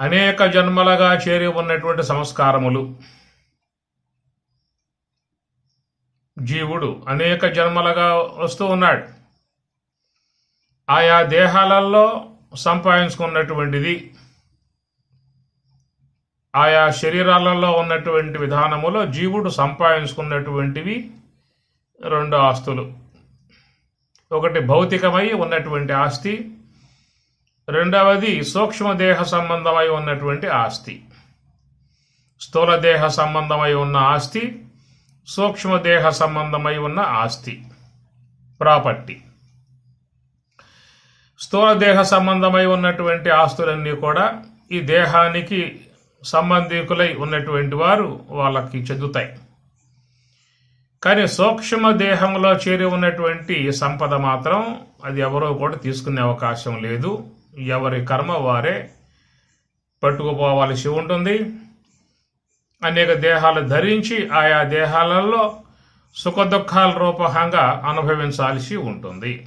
అనేక జన్మలుగా చేరి ఉన్నటువంటి సంస్కారములు. జీవుడు అనేక జన్మలుగా వస్తూ ఉన్నాడు. ఆయా దేహాలలో సంపాదించుకున్నటువంటిది ఆయా శరీరాలలో ఉన్నటువంటి విధానములో జీవుడు సంపాదించుకున్నటువంటివి రెండు ఆస్తులు. ఒకటి భౌతికమై ఉన్నటువంటి ఆస్తి రెండవది సూక్ష్మదేహ సంబంధమై ఉన్నటువంటి ఆస్తి. స్థూలదేహ సంబంధమై ఉన్న ఆస్తి సూక్ష్మదేహ సంబంధమై ఉన్న ఆస్తి. ప్రాపర్టీ. స్థూలదేహ సంబంధమై ఉన్నటువంటి ఆస్తులన్నీ కూడా ఈ దేహానికి సంబంధికులై ఉన్నటువంటి వారు వాళ్ళకి చెందుతాయి. కానీ సూక్ష్మ దేహంలో చేరి ఉన్నటువంటి సంపద మాత్రం అది ఎవరో కూడా తీసుకునే అవకాశం లేదు. ఎవరి కర్మ వారే పట్టుకుపోవాల్సి ఉంటుంది అనేక దేహాలు ధరించి ఆయా దేహాలలో సుఖ దుఃఖాల రూపకంగా అనుభవించాల్సి ఉంటుంది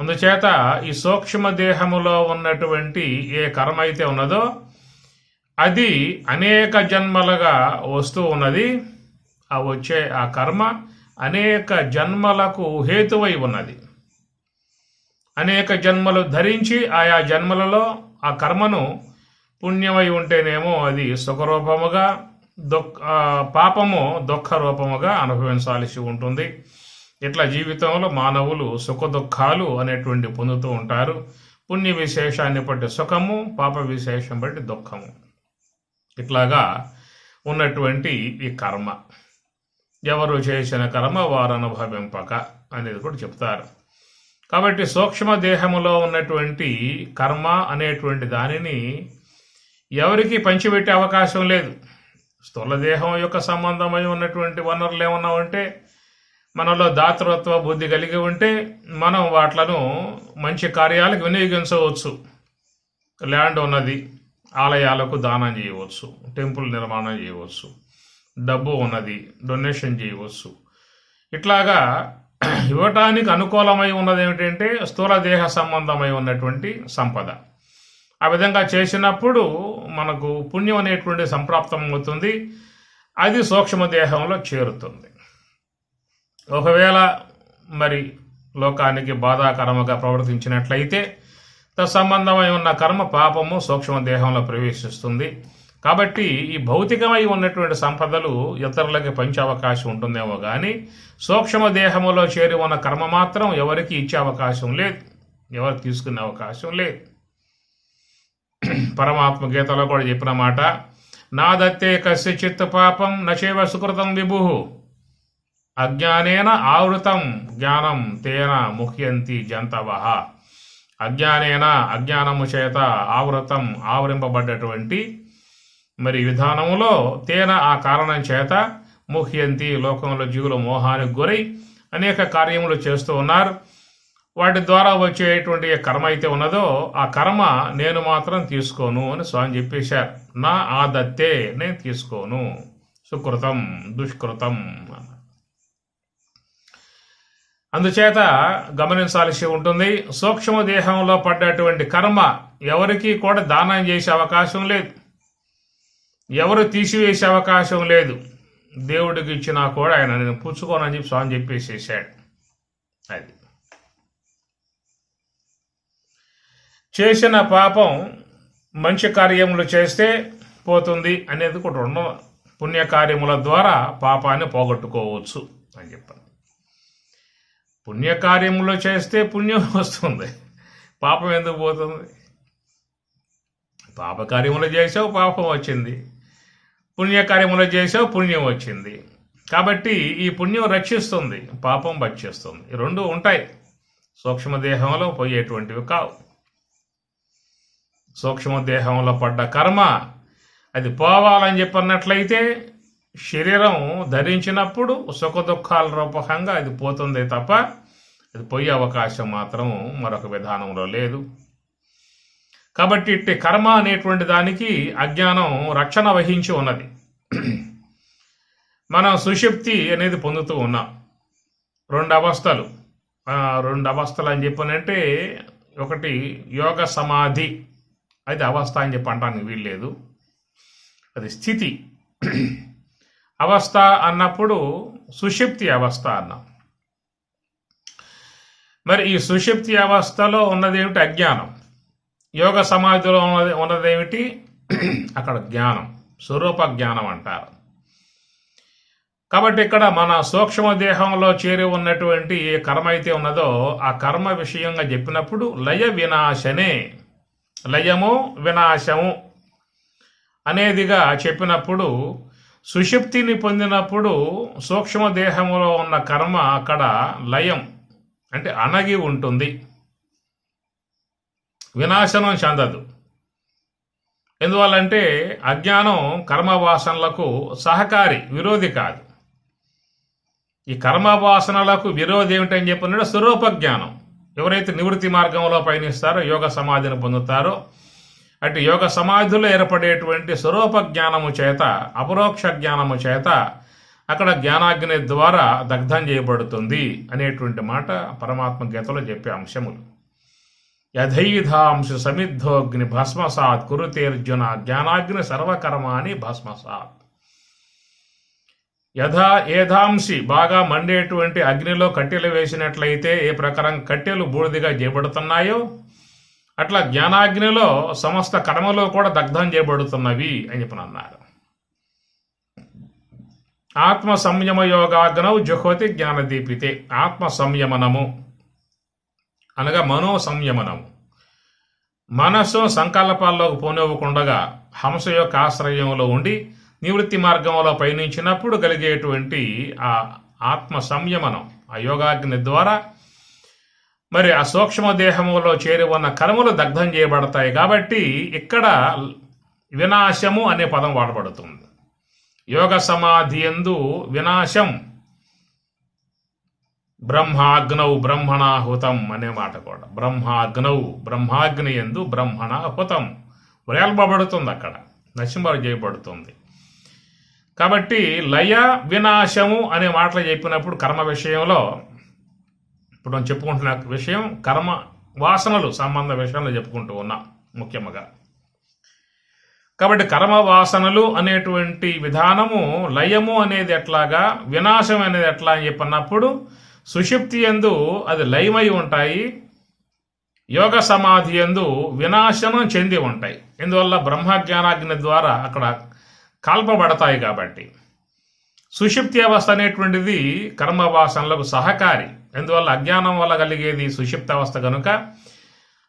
అందుచేత ఈ సూక్ష్మ దేహములో ఉన్నటువంటి ఏ కర్మ అయితే ఉన్నదో అది అనేక జన్మలుగా వస్తూ ఉన్నది. ఆ వచ్చే ఆ కర్మ అనేక జన్మలకు హేతువై ఉన్నది. అనేక జన్మలు ధరించి ఆయా జన్మలలో ఆ కర్మను పుణ్యమై ఉంటేనేమో అది సుఖరూపముగా దుఃఖ పాపము దుఃఖ రూపముగా అనుభవించాల్సి ఉంటుంది. ఇట్లా జీవితంలో మానవులు సుఖ దుఃఖాలు అనేటువంటి పొందుతూ ఉంటారు. పుణ్య విశేషాన్ని బట్టి సుఖము పాప విశేషం బట్టి దుఃఖము. ఇట్లాగా ఉన్నటువంటి ఈ కర్మ. ఎవరు చేసిన కర్మ వారు అనుభవింపక అనేది కూడా చెప్తారు. కాబట్టి సూక్ష్మ దేహములో ఉన్నటువంటి కర్మ అనేటువంటి దానిని ఎవరికి పంచిపెట్టే అవకాశం లేదు. స్థూల దేహం యొక్క సంబంధమై ఉన్నటువంటి వనరులు ఏమన్నా ఉంటే మనలో దాతృత్వ బుద్ధి కలిగి ఉంటే మనం వాట్లను మంచి కార్యాలకు వినియోగించవచ్చు. ల్యాండ్ ఉన్నది ఆలయాలకు దానం చేయవచ్చు టెంపుల్ నిర్మాణం చేయవచ్చు డబ్బు ఉన్నది డొనేషన్ చేయవచ్చు. ఇట్లాగా ఇవ్వటానికి అనుకూలమై ఉన్నది ఏమిటంటే స్థూల దేహ సంబంధమై ఉన్నటువంటి సంపద. ఆ విధంగా చేసినప్పుడు మనకు పుణ్యం అనేటువంటి సంప్రాప్తం అవుతుంది. అది సూక్ష్మ దేహంలో చేరుతుంది. ఒకవేళ మరి లోకానికి బాధాకరముగా ప్రవర్తించినట్లయితే తత్సంబంధమై ఉన్న కర్మ పాపము సూక్ష్మ దేహంలో ప్రవేశిస్తుంది. కాబట్టి ఈ భౌతికమై ఉన్నటువంటి సంపదలు ఇతరులకి పంచే అవకాశం ఉంటుందేమో కానీ సూక్ష్మ దేహములో చేరి ఉన్న కర్మ మాత్రం ఎవరికి ఇచ్చే అవకాశం లేదు. ఎవరు తీసుకునే అవకాశం లేదు. పరమాత్మ గీతలో కూడా చెప్పిన మాట నాదత్తే కశ్య చిత్త పాపం నచేవ సుకృతం విభు. అజ్ఞానేన ఆవృతం జ్ఞానం తేన ముఖ్యంతి జంతవ. అజ్ఞానేన అజ్ఞానము చేత ఆవృతం ఆవరింపబడ్డటువంటి మరి విధానములో తేన ఆ కారణం చేత ముఖ్యంతి లోకంలో జీవుల మోహానికి గురై అనేక కార్యములు చేస్తూ ఉన్నారు. వాటి ద్వారా వచ్చేటువంటి కర్మ అయితే ఉన్నదో ఆ కర్మ నేను మాత్రం తీసుకోను అని స్వామి చెప్పేశారు. నా ఆ దత్తే నేను తీసుకోను. సుకృతం దుష్కృతం అందుచేత గమనించాల్సి ఉంటుంది సూక్ష్మ దేహంలో పడ్డటువంటి కర్మ ఎవరికీ కూడా దానం చేసే అవకాశం లేదు. ఎవరు తీసివేసే అవకాశం లేదు. దేవుడికి ఇచ్చినా కూడా ఆయన నేను పుచ్చుకోనని చెప్పి స్వామి చెప్పేసేసాడు. అది. చేసిన పాపం మంచి కార్యములు చేస్తే పోతుంది అనేది కూడా ఉండవు పుణ్యకార్యముల ద్వారా పాపాన్ని పోగొట్టుకోవచ్చు అని చెప్పాను. పుణ్యకార్యములు చేస్తే పుణ్యం వస్తుంది. పాపం ఎందుకు పోతుంది? పాపకార్యములు చేసావు పాపం వచ్చింది. పుణ్యకార్యములు చేసావు పుణ్యం వచ్చింది. కాబట్టి ఈ పుణ్యం రక్షిస్తుంది పాపం భక్షిస్తుంది. ఈ రెండు ఉంటాయి. సూక్ష్మదేహంలో పోయేటువంటివి కావు. సూక్ష్మదేహంలో పడ్డ కర్మ అది పోవాలని చెప్పన్నట్లయితే శరీరం ధరించినప్పుడు సుఖ దుఃఖాల రూపకంగా అది పోతుంది తప్ప అది పోయే అవకాశం మాత్రం మరొక విధానంలో లేదు. కాబట్టి ఇట్టి కర్మ అనేటువంటి దానికి అజ్ఞానం రక్షణ వహించి ఉన్నది. మనం సుషుప్తి అనేది పొందుతూ ఉన్నాం. రెండు అవస్థలు. రెండు అవస్థలు అని చెప్పనంటే ఒకటి యోగ సమాధి. అది అవస్థ అని చెప్పి అనడానికి వీల్లేదు అది స్థితి. అవస్థ అన్నప్పుడు సుషిప్తి అవస్థ అన్నాం. మరి ఈ సుషిప్తి అవస్థలో ఉన్నదేమిటి? అజ్ఞానం. యోగ సమాధిలో ఉన్నది ఉన్నదేమిటి? అక్కడ జ్ఞానం స్వరూప జ్ఞానం అంటారు. కాబట్టి ఇక్కడ మన సూక్ష్మ దేహంలో చేరి ఉన్నటువంటి ఏ కర్మ అయితే ఉన్నదో ఆ కర్మ విషయంగా చెప్పినప్పుడు లయ వినాశనే లయము వినాశము అనేదిగా చెప్పినప్పుడు సుషుప్తిని పొందినప్పుడు సూక్ష్మ దేహంలో ఉన్న కర్మ అక్కడ లయం అంటే అణగి ఉంటుంది. వినాశనం చెందదు ఎందువల్లంటే అజ్ఞానం కర్మవాసనలకు సహకారి విరోధి కాదు. ఈ కర్మవాసనలకు విరోధి ఏమిటని చెప్పినట్టు స్వరూప జ్ఞానం ఎవరైతే నివృత్తి మార్గంలో పయనిస్తారో యోగ సమాధిని పొందుతారో అటు యోగ సమాధిలో ఏర్పడేటువంటి స్వరూప జ్ఞానము చేత అపరోక్ష జ్ఞానము చేత అక్కడ జ్ఞానాగ్ని ద్వారా దగ్ధం చేయబడుతుంది అనేటువంటి మాట పరమాత్మ గీతలో చెప్పే అంశములు. యథైధాంశ సమిద్ధోగ్ని భస్మసాత్ కురుతేర్జున జ్ఞానాగ్ని సర్వకర్మాని భస్మసాత్. యథా ఏధాంశి బాగా మండేటువంటి అగ్నిలో కట్టెలు వేసినట్లయితే ఏ ప్రకారం కట్టెలు బూడిదిగా చేయబడుతున్నాయో అట్లా జ్ఞానాగ్నిలో సమస్త కర్మలు కూడా దగ్ధం చేయబడుతున్నవి అని చెప్పని అన్నారు ఆత్మ సంయమ యోగాగ్నవు జుహోతి జ్ఞానదీపితే ఆత్మ సంయమనము అనగా మనో సంయమనము మనస్సు సంకల్పాల్లోకి పోనివ్వకుండగా హంస యొక్క ఆశ్రయంలో ఉండి నివృత్తి మార్గంలో పయనించినప్పుడు కలిగేటువంటి ఆ ఆత్మ సంయమనం ఆ యోగాగ్ని ద్వారా మరి ఆ సూక్ష్మ దేహములో చేరి ఉన్న కర్మలు దగ్ధం చేయబడతాయి కాబట్టి ఇక్కడ వినాశము అనే పదం వాడబడుతుంది. యోగ సమాధి ఎందు వినాశం బ్రహ్మాగ్నౌ బ్రహ్మణాహుతం అనే మాట కూడా. బ్రహ్మాగ్నౌ బ్రహ్మాగ్ని ఎందు బ్రహ్మణాహుతం వ్రేల్పబడుతుంది అక్కడ. నశింబర చేయబడుతుంది కాబట్టి లయ వినాశము అనే మాటలు చెప్పినప్పుడు కర్మ విషయంలో ఇప్పుడు మనం చెప్పుకుంటున్న విషయం కర్మ వాసనలు సంబంధ విషయంలో చెప్పుకుంటూ ఉన్నాం ముఖ్యంగా. కాబట్టి కర్మ వాసనలు అనేటువంటి విధానము లయము అనేది ఎట్లాగా వినాశం అనేది ఎట్లా అని చెప్పినప్పుడు సుషుప్తి ఎందు అది లయమై ఉంటాయి యోగ సమాధి ఎందు వినాశనం చెంది ఉంటాయి. ఇందువల్ల బ్రహ్మజ్ఞానాగ్ని ద్వారా అక్కడ కాల్పబడతాయి కాబట్టి. సుషుప్తి అవస్థ అనేటువంటిది కర్మవాసనలకు సహకారి. ఎందువల్ల అజ్ఞానం వల్ల కలిగేది సుషిప్త అవస్థ కనుక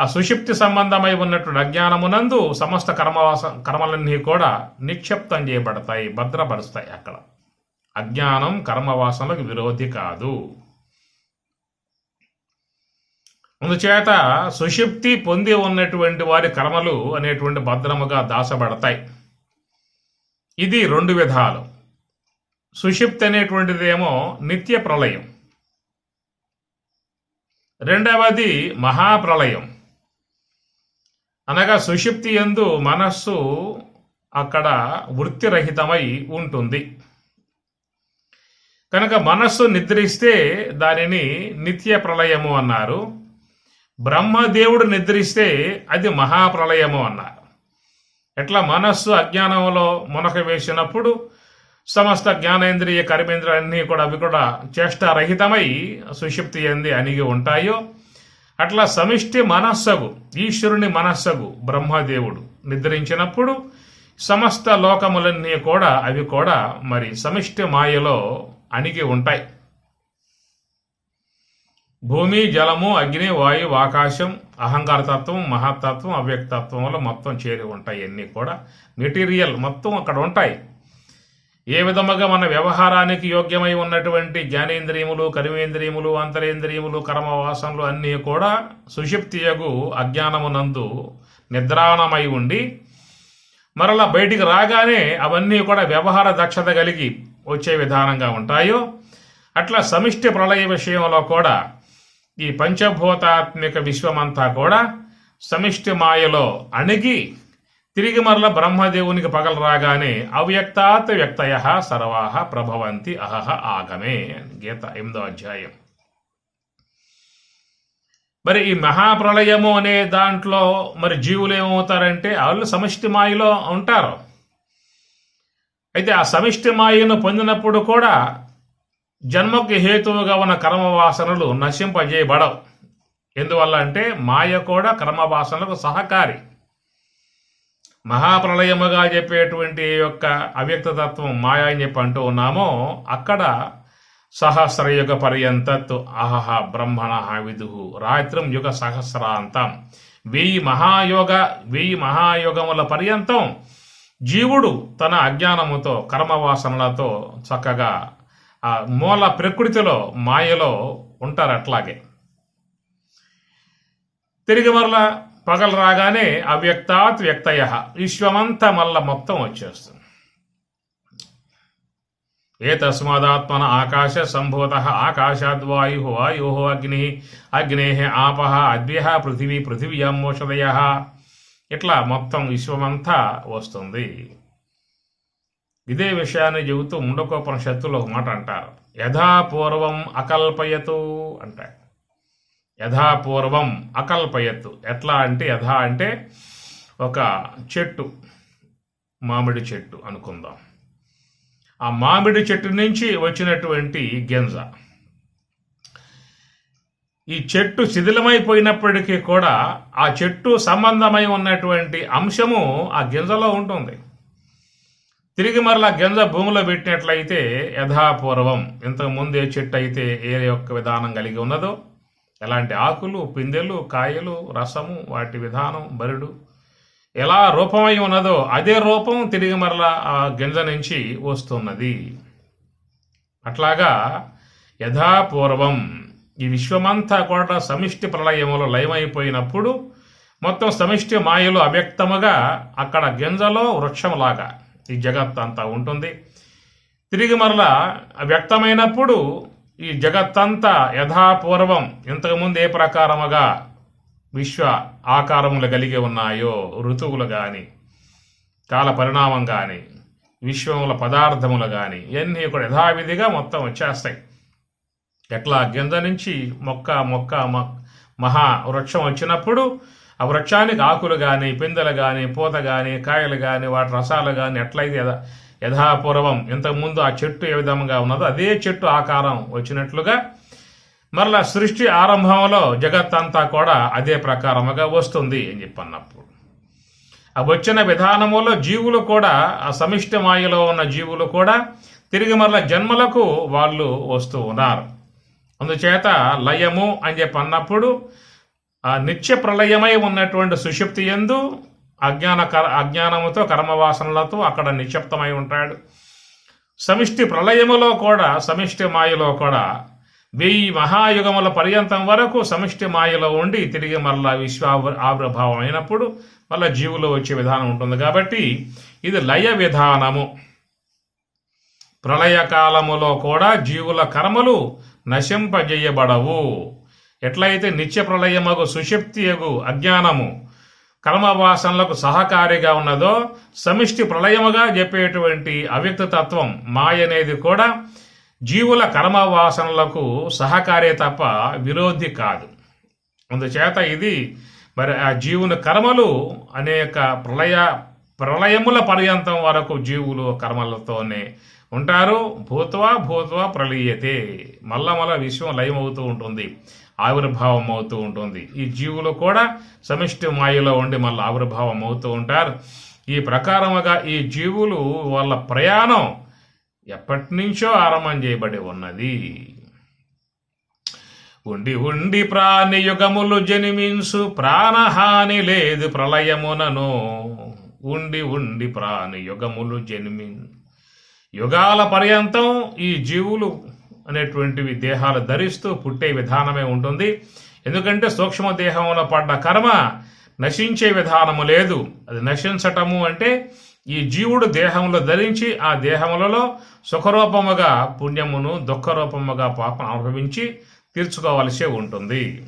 ఆ సుషిప్తి సంబంధమై ఉన్నటువంటి అజ్ఞానమునందు సమస్త కర్మవాస కర్మలన్నీ కూడా నిక్షిప్తం చేయబడతాయి భద్రపరుస్తాయి అక్కడ. అజ్ఞానం కర్మవాసనలకు విరోధి కాదు. అందుచేత సుషుప్తి పొంది ఉన్నటువంటి వారి కర్మలు అనేటువంటి భద్రముగా దాసబడతాయి. ఇది రెండు విధాలు. సుషిప్తి అనేటువంటిదేమో నిత్య ప్రళయం. రెండవది మహాప్రళయం. అనగా సుషిప్తి ఎందు మనస్సు అక్కడ వృత్తిరహితమై ఉంటుంది. కనుక మనస్సు నిద్రిస్తే దానిని నిత్య ప్రళయము అన్నారు. బ్రహ్మదేవుడు నిద్రిస్తే అది మహాప్రళయము అన్నారు ఎట్లా మనస్సు అజ్ఞానంలో మునక వేసినప్పుడు సమస్త జ్ఞానేంద్రియ కర్మేంద్రియాలన్నీ కూడా అవి కూడా చేష్టారహితమై సుషిప్తి ఎంది అణిగి ఉంటాయో అట్లా సమిష్టి మనస్సగు ఈశ్వరుని మనస్సగు బ్రహ్మదేవుడు నిద్రించినప్పుడు సమస్త లోకములన్నీ కూడా అవి కూడా మరి సమిష్టి మాయలో అణిగి ఉంటాయి. భూమి జలము అగ్ని వాయువు ఆకాశం అహంకారతత్వం మహత్తత్వం వల్ల మొత్తం చేరి ఉంటాయి. అన్నీ కూడా మెటీరియల్ మొత్తం అక్కడ ఉంటాయి. ఏ విధముగా మన వ్యవహారానికి యోగ్యమై ఉన్నటువంటి జ్ఞానేంద్రియములు కర్మేంద్రియములు అంతరేంద్రియములు కర్మవాసనలు అన్నీ కూడా సుషిప్తియగు అజ్ఞానమునందు నిద్రాణమై ఉండి మరలా బయటికి రాగానే అవన్నీ కూడా వ్యవహార దక్షత కలిగి వచ్చే విధానంగా ఉంటాయో అట్లా సమిష్టి ప్రళయ విషయంలో కూడా ఈ పంచభూతాత్మిక విశ్వమంతా కూడా సమిష్టి మాయలో అణిగి తిరిగి మరల బ్రహ్మదేవునికి పగలు రాగానే అవ్యక్తాత్ వ్యక్తయ సర్వాహ ప్రభవంతి అహహ ఆగమే గీత ఎనిమిదో అధ్యాయం. మరి ఈ మహాప్రళయము అనే దాంట్లో మరి జీవులు ఏమవుతారంటే వాళ్ళు సమష్టి మాయలో ఉంటారు. అయితే ఆ సమిష్టి మాయను పొందినప్పుడు కూడా జన్మకు హేతువుగా ఉన్న కర్మ వాసనలు నశింపజేయబడవు. ఎందువల్ల అంటే మాయ కూడా కర్మ వాసనలకు సహకారి. మహాప్రళయముగా చెప్పేటువంటి యొక్క అవ్యక్తతత్వం మాయ అని చెప్పి అంటూ ఉన్నామో అక్కడ సహస్రయుగ పర్యంతత్తు అహహ బ్రహ్మణ విదుహు రాత్రం యుగ సహస్రాంతం. వెయ్యి మహాయోగ వెయ్యి మహాయోగముల పర్యంతం జీవుడు తన అజ్ఞానముతో కర్మవాసనలతో చక్కగా ఆ మూల ప్రకృతిలో మాయలో ఉంటారు అట్లాగే. తిరిగి మరలా పగలు రాగానే అవ్యక్తాత్ వ్యక్తయ. విశ్వమంతా మళ్ళా మొత్తం వచ్చేస్తుంది. ఏ తస్మాదాత్మన ఆకాశ సంభూత ఆకాశాద్వాయు వాయు అగ్ని అగ్నే ఆప అద్భ్య పృథివీ పృథివ్యామోషదయ ఇట్లా మొత్తం విశ్వమంతా వస్తుంది. ఇదే విషయాన్ని చెబుతూ ముండకోపనిషత్తులు ఒక మాట అంటారు. యథాపూర్వం అకల్పయతు అంటారు. యథాపూర్వం అకల్పయత్తు ఎట్లా అంటే యథా అంటే ఒక చెట్టు మామిడి చెట్టు అనుకుందాం. ఆ మామిడి చెట్టు నుంచి వచ్చినటువంటి గింజ. ఈ చెట్టు శిథిలమైపోయినప్పటికీ కూడా ఆ చెట్టు సంబంధమై ఉన్నటువంటి అంశము ఆ గింజలో ఉంటుంది. తిరిగి మరలా గింజ భూమిలో పెట్టినట్లయితే యథాపూర్వం. ఇంతకుముందు ఏ చెట్టు అయితే ఏ యొక్క విధానం కలిగి ఉన్నదో ఎలాంటి ఆకులు పిందెలు కాయలు రసము వాటి విధానం బరుడు ఎలా రూపమై ఉన్నదో అదే రూపం తిరిగి మరలా ఆ గింజ నుంచి వస్తున్నది. అట్లాగా యథాపూర్వం. ఈ విశ్వమంతా కూడా సమిష్టి ప్రళయములో లయమైపోయినప్పుడు మొత్తం సమిష్టి మాయలు అవ్యక్తముగా అక్కడ గింజలో వృక్షంలాగా ఈ జగత్ అంతా ఉంటుంది. తిరిగి మరలా వ్యక్తమైనప్పుడు ఈ జగత్తంతా యథాపూర్వం ఇంతకుముందు ఏ ప్రకారముగా విశ్వ ఆకారములు కలిగి ఉన్నాయో ఋతువులు కానీ కాల పరిణామం కానీ విశ్వముల పదార్థములు కానీ ఇవన్నీ కూడా యథావిధిగా మొత్తం వచ్చేస్తాయి. ఎట్లా? గింజ నుంచి మొక్క మొక్క మహా వృక్షం వచ్చినప్పుడు ఆ వృక్షానికి ఆకులు కానీ పిందెలు కానీ పూత కానీ కాయలు కానీ వాటి రసాలు కానీ ఎట్లయితే యథా యథాపూర్వం ఇంతకుముందు ఆ చెట్టు ఏ విధంగా ఉన్నదో అదే చెట్టు ఆకారం వచ్చినట్లుగా మరలా సృష్టి ఆరంభంలో జగత్తంతా కూడా అదే ప్రకారముగా వస్తుంది అని చెప్పన్నప్పుడు. ఆ వచ్చిన విధానములో జీవులు కూడా ఆ సమిష్టి మాయలో ఉన్న జీవులు కూడా తిరిగి మరల జన్మలకు వాళ్ళు వస్తూ ఉన్నారు. అందుచేత లయము అని చెప్పి అన్నప్పుడు ఆ నిత్య ప్రళయమై ఉన్నటువంటి సుషుప్తి ఎందు అజ్ఞాన కర- అజ్ఞానముతో కర్మవాసనలతో అక్కడ నిక్షిప్తమై ఉంటాడు. సమిష్టి ప్రళయములో కూడా సమిష్టి మాయలో కూడా వెయ్యి మహాయుగముల పర్యంతం వరకు సమిష్టి మాయలో ఉండి తిరిగి మరలా విశ్వ ఆవిర్భావం అయినప్పుడు మళ్ళీ జీవులు వచ్చే విధానం ఉంటుంది కాబట్టి ఇది లయ విధానము. ప్రళయకాలములో కూడా జీవుల కర్మలు నశింపజేయబడవు. ఎట్లయితే నిత్య ప్రళయమగు సుషుప్తియగు అజ్ఞానము కర్మవాసనలకు సహకారిగా ఉన్నదో సమిష్టి ప్రళయముగా చెప్పేటువంటి అవ్యక్త తత్వం మాయ అనేది కూడా జీవుల కర్మవాసనలకు సహకారే తప్ప విరోధి కాదు. అందుచేత ఇది మరి ఆ జీవుని కర్మలు అనేక ప్రళయ ప్రళయముల పర్యంతం వరకు జీవులు కర్మలతోనే ఉంటారు. భూత్వా భూత్వా ప్రళీయతే. మళ్ళా మళ్ళా విశ్వం లయమవుతూ ఉంటుంది. ఆవిర్భావం అవుతూ ఉంటుంది. ఈ జీవులు కూడా సమిష్టి మాయలో ఉండి మళ్ళీ ఆవిర్భావం అవుతూ ఉంటారు. ఈ ప్రకారముగా ఈ జీవులు వాళ్ళ ప్రయాణం ఎప్పటి నుంచో ఆరంభం చేయబడి ఉన్నది. ఉండి ఉండి ప్రాణియుగములు జనిమించు ప్రాణహాని లేదు ప్రళయమునను. ఉండి ఉండి ప్రాణి యుగములు జన్మి. యుగాల పర్యంతం ఈ జీవులు అనేటువంటివి దేహాలు ధరిస్తూ పుట్టే విధానమే ఉంటుంది. ఎందుకంటే సూక్ష్మ దేహంలో పడ్డ కర్మ నశించే విధానము లేదు. అది నశించటము అంటే ఈ జీవుడు దేహంలో ధరించి ఆ దేహములలో సుఖరూపముగా పుణ్యమును దుఃఖరూపముగా పాపం అనుభవించి తీర్చుకోవలసి ఉంటుంది.